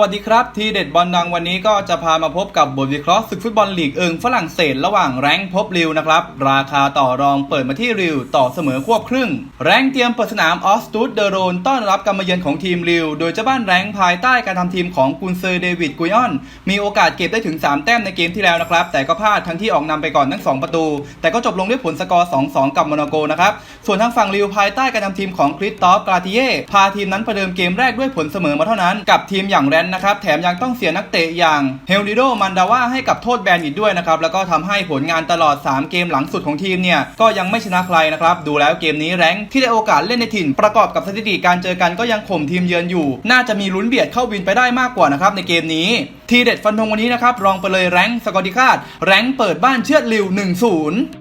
วัสดีครับ ทีเด็ดบอลดังวันนี้ก็จะพามาพบกับบทวิเคราะห์ศึกฟุตบอลลีกเอิงฝรั่งเศสระหว่างแรงค์พบริวนะครับ ราคาต่อรองเปิดมาที่ริวต่อเสมอควบครึ่ง แรงเตรียมเปิดสนามออสตูดเดโรนต้อนรับการมาเยือนของทีมริว โดยเจ้าบ้านแรงค์ภายใต้การทำทีมของกุนเซอร์เดวิดกุยออน มีโอกาสเก็บได้ถึง 3 แต้มในเกมที่แล้วนะครับ แต่ก็พลาดทั้งที่ออกนำไปก่อนทั้ง 2 ประตู แต่ก็จบลงด้วยผลสกอร์ 2-2 กับโมนาโกนะครับส่วนทางฝั่งริวภายใต้การทำทีมของคริสตอฟกราติเย่พาทีมนั้นประเดิมเกมแรกด้วยผลเสมอมาเท่านั้นกับทีมอย่างแรนนะครับ แถมยังต้องเสียนักเตะอย่างเฮลดิโดมันดาว่าให้กับโทษแบนอีกด้วยนะครับ แล้วก็ทำให้ผลงานตลอด 3 เกมหลังสุดของทีมเนี่ย ก็ยังไม่ชนะใครนะครับ ดูแล้วเกมนี้แรงที่ได้โอกาสเล่นในถิ่น ประกอบกับสถิติการเจอกันก็ยังข่มทีมเยือนอยู่ น่าจะมีลุ้นเบียดเข้าวินไปได้มากกว่านะครับในเกมนี้ทีเด็ดฟันธงวันนี้นะครับรองไปเลยแรงสกอร์ติคาดแรงเปิดบ้านเชือดลิว1-0